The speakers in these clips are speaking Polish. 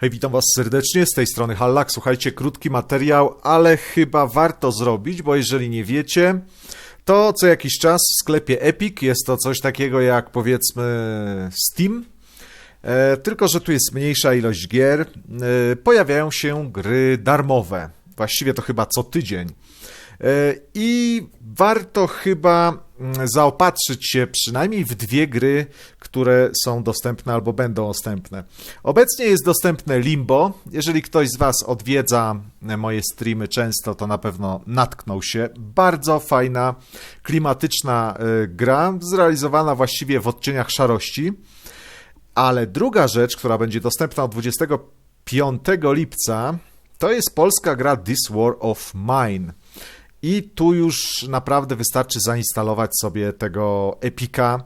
Hej, witam Was serdecznie, z tej strony Hallak. Słuchajcie, krótki materiał, ale chyba warto zrobić, bo jeżeli nie wiecie, to co jakiś czas w sklepie Epic jest to coś takiego jak powiedzmy Steam, e, tylko że tu jest mniejsza ilość gier. E, pojawiają się gry darmowe, właściwie to chyba co tydzień. E, I warto chyba zaopatrzyć się przynajmniej w dwie gry, które są dostępne albo będą dostępne. Obecnie jest dostępne Limbo. Jeżeli ktoś z Was odwiedza moje streamy często, to na pewno natknął się. bardzo fajna, klimatyczna e, gra, zrealizowana właściwie w odcieniach szarości. Ale druga rzecz, która będzie dostępna od 25 lipca, to jest polska gra This War of Mine. I tu już naprawdę wystarczy zainstalować sobie tego Epika.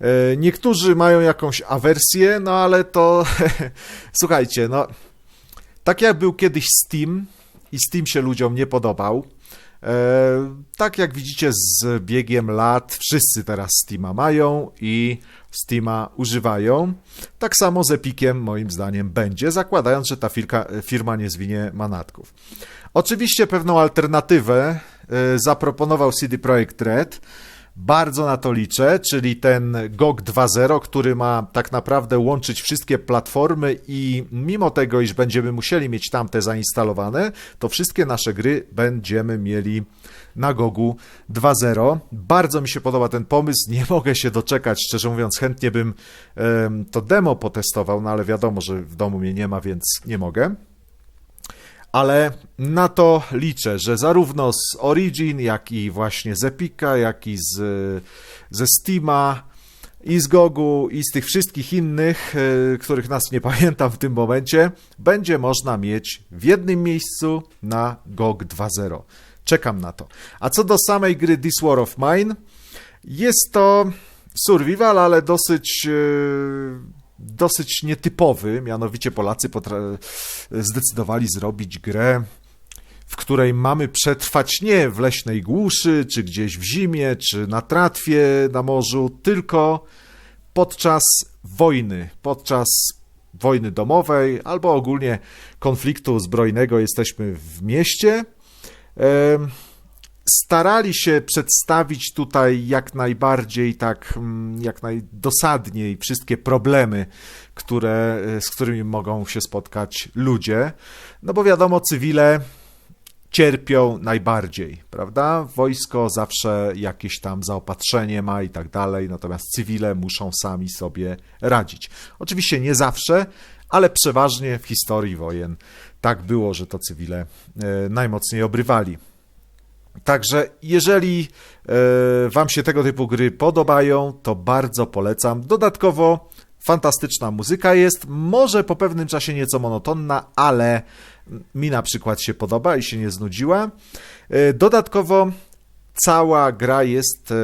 E, niektórzy mają jakąś awersję, no ale to słuchajcie, no tak jak był kiedyś Steam i Steam się ludziom nie podobał. E, tak jak widzicie z biegiem lat wszyscy teraz Steama mają i Steama używają. Tak samo z Epiciem moim zdaniem będzie, zakładając, że ta firma nie zwinie manatków. Oczywiście pewną alternatywę y, zaproponował CD Projekt Red. Bardzo na to liczę, czyli ten GOG 2.0, który ma tak naprawdę łączyć wszystkie platformy i mimo tego, iż będziemy musieli mieć tamte zainstalowane, to wszystkie nasze gry będziemy mieli na GOGu 2.0. Bardzo mi się podoba ten pomysł, nie mogę się doczekać, szczerze mówiąc, chętnie bym to demo potestował, no ale wiadomo, że w domu mnie nie ma, więc nie mogę ale na to liczę, że zarówno z Origin, jak i właśnie z Epica, jak i z, ze Steama, i z Gogu, i z tych wszystkich innych, e, których nas nie pamiętam w tym momencie, będzie można mieć w jednym miejscu na GOG 2.0. Czekam na to. A co do samej gry This War of Mine, jest to survival, ale dosyć e, dosyć nietypowy, mianowicie Polacy zdecydowali zrobić grę, w której mamy przetrwać nie w leśnej głuszy, czy gdzieś w zimie, czy na tratwie na morzu, tylko podczas wojny, podczas wojny domowej albo ogólnie konfliktu zbrojnego. Jesteśmy w mieście starali się przedstawić tutaj jak najbardziej, tak mm, jak najdosadniej wszystkie problemy, które, e, z którymi mogą się spotkać ludzie. No bo wiadomo, cywile cierpią najbardziej, prawda? Wojsko zawsze jakieś tam zaopatrzenie ma i tak dalej, natomiast cywile muszą sami sobie radzić. Oczywiście nie zawsze, ale przeważnie w historii wojen tak było, że to cywile e, najmocniej obrywali. Także jeżeli e, Wam się tego typu gry podobają, to bardzo polecam. Dodatkowo fantastyczna muzyka jest, może po pewnym czasie nieco monotonna, ale mi na przykład się podoba i się nie znudziła. E, dodatkowo cała gra jest e,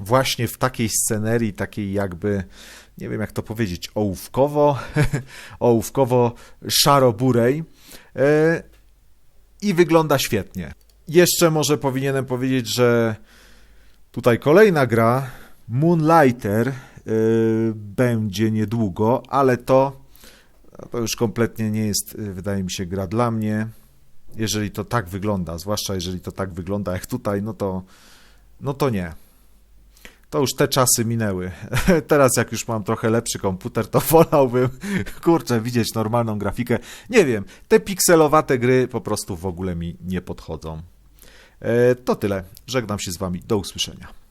właśnie w takiej scenerii, takiej jakby, nie wiem jak to powiedzieć, ołówkowo, ołówkowo szaroburej i wygląda świetnie. Jeszcze może powinienem powiedzieć, że tutaj kolejna gra, Moonlighter, yy, będzie niedługo, ale to, to już kompletnie nie jest, yy, wydaje mi się, gra dla mnie. Jeżeli to tak wygląda, zwłaszcza jeżeli to tak wygląda jak tutaj, no to, no to nie. To już te czasy minęły. Teraz jak już mam trochę lepszy komputer, to wolałbym, kurczę, widzieć normalną grafikę. Nie wiem, te pikselowate gry po prostu w ogóle mi nie podchodzą. E, to tyle. Żegnam się z Wami. Do usłyszenia.